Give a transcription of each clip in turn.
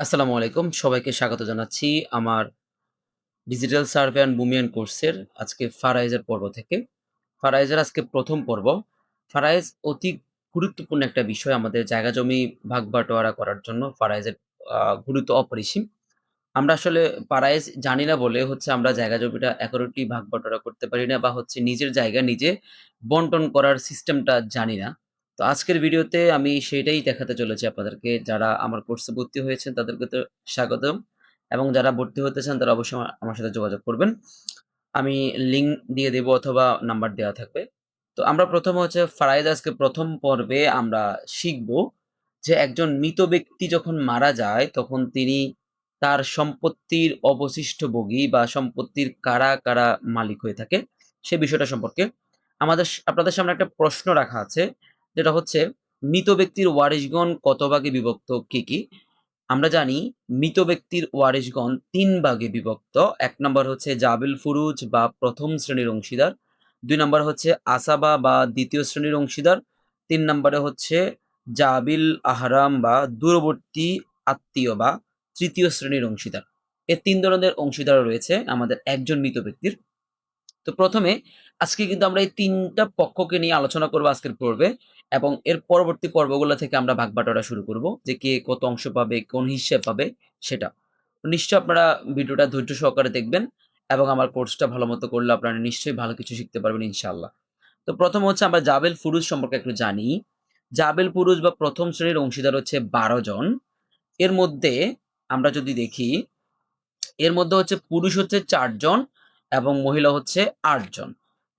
আসসালামু আলাইকুম। সবাইকে স্বাগত জানাচ্ছি আমার ডিজিটাল সার্ভে অ্যান্ড বুমিয়ান কোর্সের আজকে ফারাইজের পর্ব থেকে। ফারাইজের আজকে প্রথম পর্ব। ফারাইজ অতি গুরুত্বপূর্ণ একটা বিষয় আমাদের জায়গা জমি ভাগ বাটোয়ারা করার জন্য ফারাইজের গুরুত্ব অপরিসীম। আমরা আসলে ফারাইজ জানি না বলে হচ্ছে আমরা জায়গা জমিটা একুরেটলি ভাগ বাটোয়ারা করতে পারি না বা হচ্ছে নিজের জায়গা নিজে বন্টন করার সিস্টেমটা জানি না। তো আজকের ভিডিওতে আমি সেইটাই দেখাতে চলেছি আপনাদেরকে। যারা আমার কোর্সে ভর্তি হয়েছেন তাদেরকে তো স্বাগতম এবং যারা ভর্তি হতে চান তারা অবশ্যই আমার সাথে যোগাযোগ করবেন। আমি লিঙ্ক দিয়ে দেব অথবা নাম্বার দেওয়া থাকবে। তো আমরা প্রথম হচ্ছে ফারাইজ আজকে ১ম পর্বে আমরা শিখব যে একজন মৃত ব্যক্তি যখন মারা যায় তখন তিনি তার সম্পত্তির অবশিষ্টভোগী বা সম্পত্তির কারা, কারা মালিক হয়ে থাকে সে বিষয়টা সম্পর্কে। আমাদের আপনাদের সামনে একটা প্রশ্ন রাখা আছে যেটা হচ্ছে মৃত ব্যক্তির ওয়ারিশগণ কত ভাগে বিভক্ত কি, কি? আমরা জানি মৃত ব্যক্তির ওয়ারিশগণ তিন ভাগে বিভক্ত। এক নম্বর হচ্ছে জাবিল ফুরুজ বা প্রথম শ্রেণির অংশীদার। দুই নম্বর হচ্ছে আসাবা বা দ্বিতীয় শ্রেণির অংশীদার। তিন নম্বরে হচ্ছে জাবিল আহরাম বা দূরবর্তী আত্মীয় বা তৃতীয় শ্রেণির অংশীদার। এ তিন ধরনের অংশীদার রয়েছে আমাদের একজন মৃত ব্যক্তির। তো প্রথমে আজকে কিন্তু আমরা এই ৩ টা পক্ষকে নিয়ে আলোচনা করব আজকের পর্বে এবং এর পরবর্তী পর্বগুলো থেকে আমরা ভাগ-বাটোয়ারা শুরু করব যে কে কত অংশ পাবে, কোন হিস্যা পাবে সেটা। নিশ্চয়ই আপনারা ভিডিওটা ধৈর্য সহকারে দেখবেন এবং আমার কোর্সটা ভালোমতো করলে আপনারা নিশ্চয়ই ভালো কিছু শিখতে পারবেন ইনশাল্লাহ তো প্রথম হচ্ছে আমরা জাবেল ফুরুজ সম্পর্কে একটু জানি। জাবেল ফুরুজ বা প্রথম শ্রেণির অংশীদার হচ্ছে ১২ জন। এর মধ্যে আমরা যদি দেখি এর মধ্যে হচ্ছে পুরুষ হচ্ছে ৪ জন এবং মহিলা হচ্ছে আটজন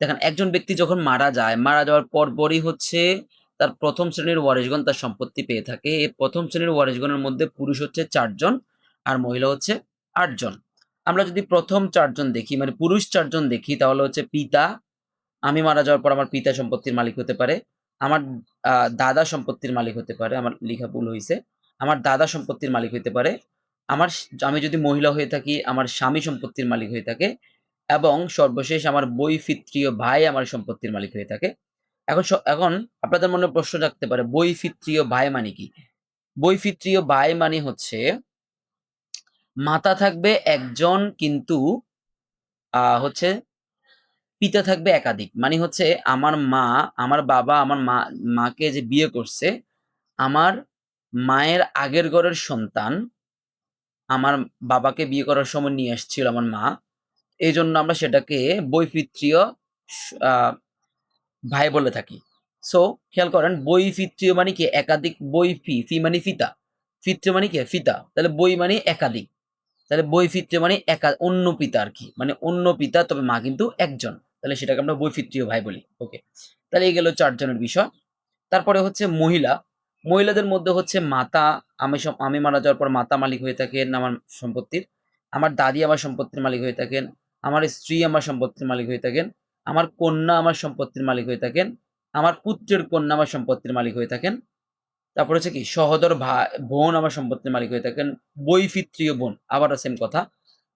দেখেন একজন ব্যক্তি যখন মারা যায়, মারা যাওয়ার পরপরই হচ্ছে তার প্রথম শ্রেণির ওয়ারিশগণ তার সম্পত্তি পেয়ে থাকে। এই প্রথম শ্রেণির ওয়ারিশগণের মধ্যে পুরুষ হচ্ছে চারজন আর মহিলা হচ্ছে আটজন আমরা যদি প্রথম চারজন দেখি মানে পুরুষ চারজন দেখি তাহলে হচ্ছে পিতা, আমি মারা যাওয়ার পর আমার পিতা সম্পত্তির মালিক হতে পারে। আমার দাদা সম্পত্তির মালিক হতে পারে। আমার লিখা ভুল হইছে। আমার দাদা সম্পত্তির মালিক হতে পারে। আমার আমি যদি মহিলা হয়ে থাকি আমার স্বামী সম্পত্তির মালিক হয়ে থাকে এবং সর্বশেষ আমার বৈফিত্রীয় ভাই আমার সম্পত্তির মালিক হয়ে থাকে। এখন এখন আপনাদের মনে প্রশ্ন রাখতে পারে বৈফিত্রীয় ভাই মানে কি? বৈফিত্রীয় ভাই মানে হচ্ছে মাতা থাকবে একজন কিন্তু হচ্ছে পিতা থাকবে একাধিক। মানে হচ্ছে আমার মা, আমার বাবা আমার মা মাকে যে বিয়ে করছে, আমার মায়ের আগের ঘরের সন্তান আমার বাবাকে বিয়ে করার সময় নিয়ে আসছিল আমার মা। এজন্য আমরা সেটাকে বৈপিত্রীয় ভাই বলে থাকি। সো খেয়াল করেন বৈপিত্রীয় মানে কি একাধিক বই ফি ফি মানে ফিতা। পিতৃ মানে কি ফিতা। তাহলে বই মানে একাধিক। তাহলে বৈপিত্রীয় মানে একা অন্য পিতা আর কি মানে অন্য পিতা তবে মা কিন্তু একজন। তাহলে সেটাকে আমরা বৈপিত্রীয় ভাই বলি। ওকে। তাহলে এই গেল চারজনের বিষয়। তারপরে হচ্ছে মহিলা। মহিলাদের মধ্যে হচ্ছে মাতা, আমি আমি মারা যাওয়ার পর মাতা মালিক হয়ে থাকেন আমার সম্পত্তির। আমার দাদি আমার সম্পত্তির মালিক হয়ে থাকেন। আমার স্ত্রী আমার সম্পত্তির মালিক হয়ে থাকেন। আমার কন্যা আমার সম্পত্তির মালিক হয়ে থাকেন। আমার পুত্রের কন্যা আমার সম্পত্তির মালিক হয়ে থাকেন। তারপর হচ্ছে কি সহোদর বোন আমার সম্পত্তির মালিক হয়ে থাকেন। বৈপিত্রীয় বোন আবারও সেম কথা।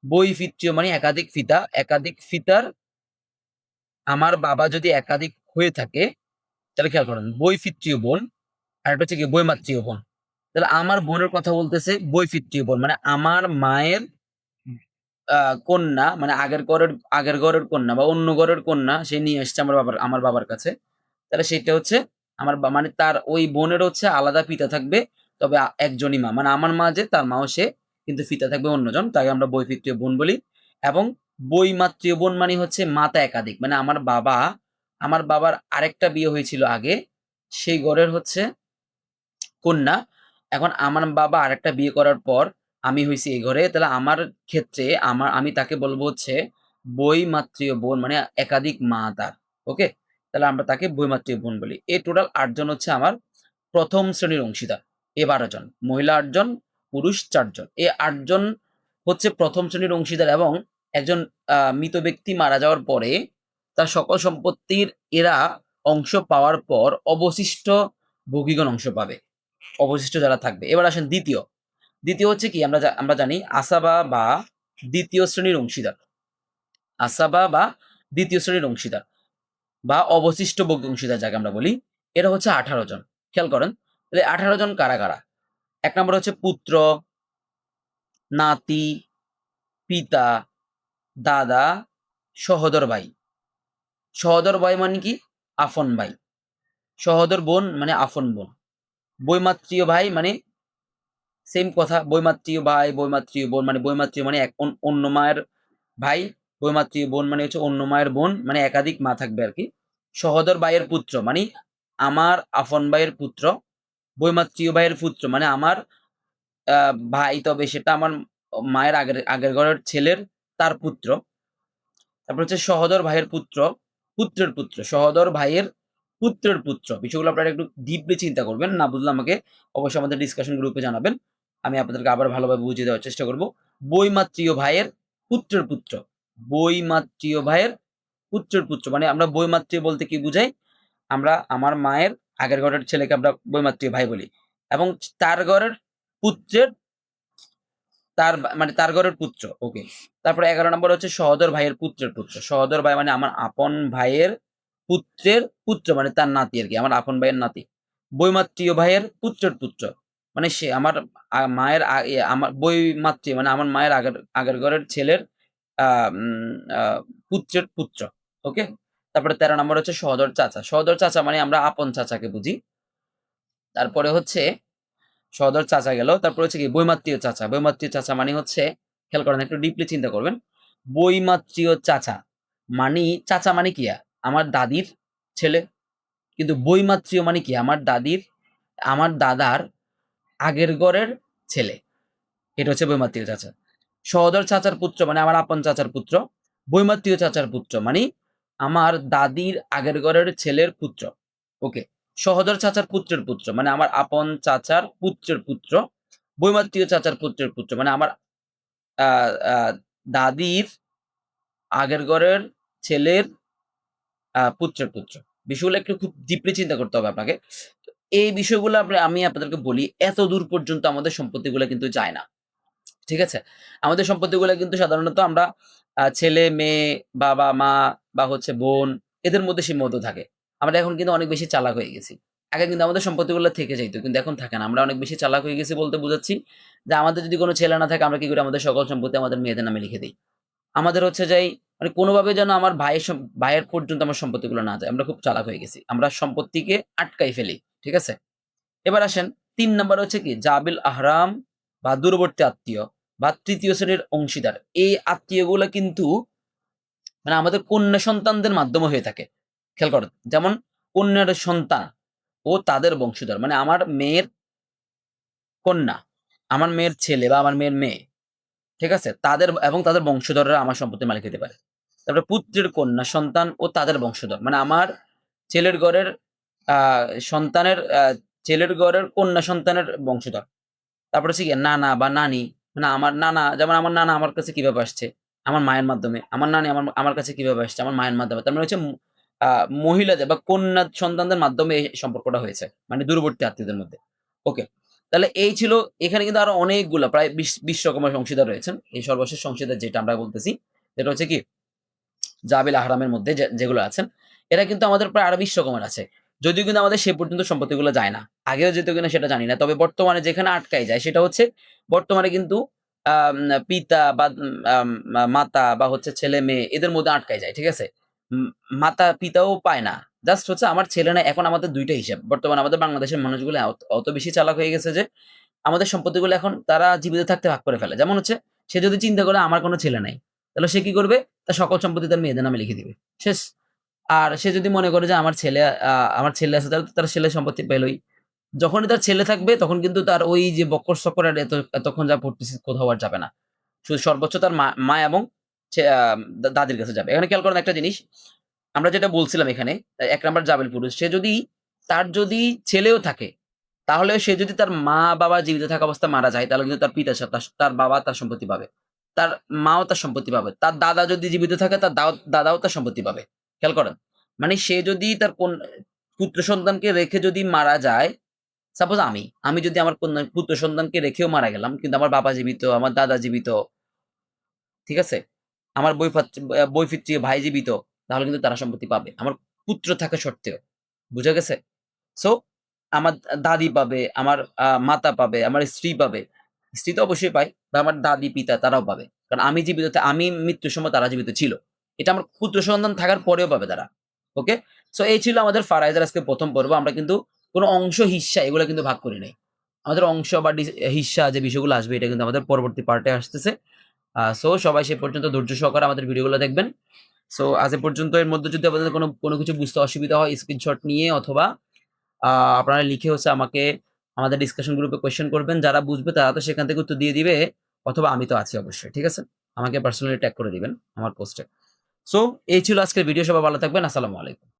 বৈপিত্রীয় মানে একাধিক ফিতা, একাধিক ফিতার আমার বাবা যদি একাধিক হয়ে থাকে তাহলে খেয়াল করেন বৈপিত্রীয় বোন আরেকটা হচ্ছে কি বৈমাত্রীয় বোন। তাহলে আমার বোনের কথা বলতেছে বৈপিত্রীয় বোন মানে আমার মায়ের কন্যা মানে আগের ঘরের আগের ঘরের কন্যা বা অন্য ঘরের কন্যা সে নিয়ে এসছে আমার বাবার আমার বাবার কাছে। তাহলে সেটা হচ্ছে আমার মানে তার ওই বোনের হচ্ছে আলাদা পিতা থাকবে। তবে একজনই মা। মানে আমার মা যে, তার মাও সে, কিন্তু পিতা থাকবে অন্যজন। তাকে আমরা বৈপিত্রীয় বোন বলি। এবং বৈমাত্রীয় বোন মানে হচ্ছে মাতা একাধিক। মানে আমার বাবা, আমার বাবার আরেকটা বিয়ে হয়েছিল আগে। সেই ঘরের হচ্ছে কন্যা। এখন আমার বাবা আরেকটা বিয়ে করার পর আমি হইছি এই ঘরে। তাহলে আমার ক্ষেত্রে আমার, আমি তাকে বলব হচ্ছে বৈমাত্রীয় বোন মানে একাধিক মা তার। ওকে? তাহলে আমরা তাকে বৈমাত্রীয় বোন বলি। এই টোটাল আটজন হচ্ছে আমার প্রথম শ্রেণির অংশীদার। এ ১২ জন। মহিলা আটজন, পুরুষ ৪ জন। এই ৮ জন হচ্ছে প্রথম শ্রেণির অংশীদার এবং একজন মৃত ব্যক্তি মারা যাওয়ার পরে তার সকল সম্পত্তির এরা অংশ পাওয়ার পর অবশিষ্ট ভোগীগণ অংশ পাবে। অবশিষ্ট যারা থাকবে। এবার আসেন ২য়। ২য় হচ্ছে কি আমরা আমরা জানি আসাবা বা দ্বিতীয় শ্রেণির অংশীদার। আসাবা বা দ্বিতীয় শ্রেণির অংশীদার বা অবশিষ্ট ভোগ্য অংশীদার যাকে আমরা বলি। এরা হচ্ছে ১৮ জন। খেয়াল করেন। তাহলে ১৮ জন কারা, কারা? ১ নম্বর হচ্ছে পুত্র, নাতি পিতা দাদা সহোদর ভাই সহোদর ভাই মানে কি আফন ভাই সহোদর বোন মানে আফন বোন বৈমাত্রীয় ভাই মানে সেম কথা বৈমাত্রীয় ভাই বৈমাত্রীয় বোন মানে বৈমাত্রীয় মানে এক অন্য মায়ের ভাই বৈমাত্রীয় বোন মানে হচ্ছে অন্য মায়ের বোন মানে একাধিক মা থাকবে আর কি। সহোদর ভাইয়ের পুত্র মানে আমার আফন ভাইয়ের পুত্র বৈমাত্রীয় ভাইয়ের পুত্র মানে আমার ভাই তবে সেটা আমার মায়ের আগের আগের ঘরের ছেলের তার পুত্র। তারপর হচ্ছে সহোদর ভাইয়ের পুত্র, পুত্রের পুত্র, সহোদর ভাইয়ের পুত্রের পুত্র। বিষয়গুলো আপনারা একটু ডিপলি চিন্তা করবেন, না বুঝলে আমাকে অবশ্যই আমাদের ডিসকাশন গ্রুপে জানাবেন। আমি আপনাদেরকে আবার ভালোভাবে বুঝিয়ে দেওয়ার চেষ্টা করব। বইমাত্রীয় ভাইয়ের পুত্রের পুত্র। বইমাত্রীয় ভাইয়ের পুত্রের পুত্র মানে আমরা বইমাত্রীয় বলতে কি বুঝাই? আমরা আমার মায়ের আগের ঘরের ছেলেকে আমরা বইমাত্রীয় ভাই বলি এবং তার ঘরের পুত্রের, তার মানে তার ঘরের পুত্র, ওকে। তারপরে এগারো নম্বর হচ্ছে সহদর ভাইয়ের পুত্রের পুত্র। সহদর ভাই মানে আমার আপন ভাইয়ের পুত্রের পুত্র মানে তার নাতি আর কি, আমার আপন ভাইয়ের নাতি। বৈমাত্রীয় ভাইয়ের পুত্রের পুত্র। মানে সে আমার মায়ের এ, আমার বৈমাত্রী মানে আমার মায়ের আগের আগের ঘরের ছেলের পুত্রের পুত্র ওকে তারপরে তেরো নম্বর হচ্ছে সহদর চাচা। সহদর চাচা মানে আমরা আপন চাচাকে বুঝি। তারপরে হচ্ছে সহদর চাচা গেল। তারপরে হচ্ছে কি? বৈমাত্রীয় চাচা। বৈমাত্রীয় চাচা মানে হচ্ছে খেয়াল করেন একটু ডিপলি চিন্তা করবেন। বৈমাত্রীয় চাচা মানে চাচা মানে কি? আমার দাদির ছেলে। কিন্তু বৈমাত্রীয় মানে কি? আমার দাদির আমার দাদার আগের ঘরের ছেলে। এটা হচ্ছে বৈমাত্রীয় চাচা। সহদর চাচার পুত্র মানে আমার আপন চাচার পুত্র। বৈমাত্রীয় চাচার পুত্র মানে আমার দাদির আগের ঘরের ছেলের পুত্র। ওকে, সহদর চাচার পুত্রের পুত্র মানে আমার আপন চাচার পুত্রের পুত্র। বৈমাত্রীয় চাচার পুত্রের পুত্র মানে আমার দাদির আগের ঘরের ছেলের পুত্রের পুত্র। বিষয়গুলো একটু খুব ডিপলি চিন্তা করতে হবে আপনাকে। এই বিষয়গুলো আমি আপনাদেরকে বলি, এত দূর পর্যন্ত আমাদের সম্পত্তিগুলো কিন্তু যায় না। ঠিক আছে? আমাদের সম্পত্তিগুলো কিন্তু সাধারণত আমরা ছেলে, মেয়ে, বাবা, মা বা হচ্ছে বোন, এদের মধ্যে সীমাবদ্ধ থাকে। আমরা এখন কিন্তু অনেক বেশি চালাক হয়ে গেছি। আগে কিন্তু আমাদের সম্পত্তিগুলো থেকে যাইতো, কিন্তু এখন থাকে না। আমরা অনেক বেশি চালাক হয়ে গেছি বলতে বুঝাচ্ছি যে আমাদের যদি কোনো ছেলে না থাকে, আমরা কি করি আমাদের সকল সম্পত্তি আমাদের মেয়েদের নামে লিখে দিই? আমাদের হচ্ছে যাই মানে কোনোভাবে যেন আমার ভাইয়ের ভাইয়ের পর্যন্ত আমার সম্পত্তিগুলো না যায়। আমরা খুব চালাক হয়ে গেছি। আমরা সম্পত্তিকে আটকাই ফেলি। ঠিক আছে? এবার আসেন, তিন নম্বর হচ্ছে কি? জাবিল আহরাম বা দূরবর্তী আত্মীয় বা তৃতীয় শ্রেণির অংশীদার। এই আত্মীয়গুলো কিন্তু মানে আমাদের কন্যা সন্তানদের মাধ্যমে হয়ে থাকে। খেয়াল করেন, যেমন কন্যার সন্তান ও তাদের বংশধর। মানে আমার মেয়ের কন্যা, আমার মেয়ের ছেলে বা আমার মেয়ের মেয়ে, ঠিক আছে? তাদের এবং তাদের বংশধররা আমার সম্পত্তির মালিক হতে পারে। তারপরে পুত্রের কন্যা সন্তান ও তাদের বংশধর। মানে আমার ছেলের ঘরের সন্তানের ছেলের ঘরের কন্যা সন্তানের বংশধর। তারপরে কি নানা বা নানি না আমার নানা, যেমন আমার নানা আমার কাছে কীভাবে আসছে? আমার মায়ের মাধ্যমে। আমার নানি আমার আমার কাছে কীভাবে আসছে? আমার মায়ের মাধ্যমে। তার মানে হচ্ছে মহিলাদের বা কন্যা সন্তানদের মাধ্যমে এই সম্পর্কটা হয়েছে মানে দূরবর্তী আত্মীয়দের মধ্যে। ওকে তাহলে এই ছিল, এখানে কিন্তু আরও অনেকগুলো, প্রায় বিশ বিশ রকমের অংশীদার রয়েছেন। এই সর্বশেষ অংশীদার যেটা আমরা বলতেছি যেটা হচ্ছে কি? জাবিল আহরামের মধ্যে যেগুলো আছেন, এরা কিন্তু আমাদের প্রায় আরও বিশ রকমের আছে। যদিও কিন্তু আমাদের সে পর্যন্ত সম্পত্তিগুলো যায় না। আগেও যেত কিনা সেটা জানি না। তবে বর্তমানে যেখানে আটকাই যায় সেটা হচ্ছে, বর্তমানে কিন্তু পিতা বা মাতা বা হচ্ছে ছেলে মেয়ে এদের মধ্যে আটকাই যায়, ঠিক আছে? মাতা পিতাও পায় না। জাস্ট হচ্ছে আমার ছেলে না, এখন আমাদের দুইটা হিসাব। বর্তমানে আমাদের বাংলাদেশের মানুষগুলো অত বেশি চালাক হয়ে গেছে যে, আমাদের সম্পত্তিগুলো এখন তারা জীবিত থাকতে ভাগ করে ফেলে। যেমন হচ্ছে, সে যদি চিন্তা করে আমার কোনো ছেলে নাই, তাহলে সে কি করবে? তার সকল সম্পত্তি তার মেয়েদের নামে লিখে দিবে। শেষ। আর সে যদি মনে করে যে আমার ছেলে আমার ছেলে আছে, তাহলে তার ছেলে সম্পত্তি পেলই। যখনই তার ছেলে থাকবে, তখন কিন্তু তার ওই যে বক্কর সকর আর এত, এতক্ষণ যা পড়তেছে কোথাও আর যাবে না। শুধু সর্বোচ্চ তার মা মা এবং দাদির কাছে যাবে। এখানে খেয়াল করেন একটা জিনিস, আমরা যেটা বলছিলাম এখানে, এক নাম্বার জাবেল পুরুষ, সে যদি, তার যদি ছেলেও থাকে, তাহলে সে যদি তার মা বাবা জীবিত থাকা অবস্থা মারা যায়, তাহলে কিন্তু তার পিতা তার বাবা তার সম্পত্তি পাবে। তার মাও তার সম্পত্তি পাবে। তার দাদা যদি জীবিত থাকে, তার দাও- দাদাও তার সম্পত্তি পাবে। খেয়াল করেন। মানে সে যদি তার কোন, পুত্র সন্তানকে রেখে যদি মারা যায় সাপোজ আমি আমি যদি আমার পুত্র সন্তানকে রেখেও মারা গেলাম, কিন্তু আমার বাবা জীবিত, আমার দাদা জীবিত, ঠিক আছে? আমার বৈফিত্রীয় ভাই জীবিত, তাহলে কিন্তু তারা সম্পত্তি পাবে। আমার পুত্র থাকা সত্ত্বেও, বুঝা গেছে? সো আমার দাদি পাবে, আমার মাতা পাবে, আমার স্ত্রী পাবে। স্ত্রী তো অবশ্যই পায়, বা আমার দাদি, পিতা তারাও পাবে। কারণ আমি জীবিত, আমি মৃত্যুর সময় তারা জীবিত ছিল। এটা আমার ক্ষুদ্র সন্তান থাকার পরেও পাবে তারা ওকে সো এই ছিল আমাদের ফারাইজের আজকে প্রথম পর্ব। আমরা কিন্তু কোনো অংশ হিস্সা এগুলো কিন্তু ভাগ করি নাই। আমাদের অংশ বা হিস্সা যে বিষয়গুলো আসবে, এটা কিন্তু আমাদের পরবর্তী পার্টে আসতেছে। সো সবাই সে পর্যন্ত ধৈর্য সহকারে আমাদের ভিডিওগুলো দেখবেন। সো আজ পর্যন্ত এর মধ্যে যদি আপনাদের কোনো কোনো কিছু বুঝতে অসুবিধা হয় স্ক্রিনশট নিয়ে অথবা আপনারা লিখে হচ্ছে আমাকে আমাদের ডিসকাশন গ্রুপে কোয়েশ্চেন করবেন, যারা বুঝবে তারা তো সেখান থেকে উত্তর দিয়ে দিবে, অথবা আমি তো আছি অবশ্যই, ঠিক আছে? আমাকে পার্সোনালি ট্যাগ করে দিবেন আমার পোস্টে সো এই ছিল আজকের ভিডিও সবাই ভালো থাকবেন আসসালামু আলাইকুম।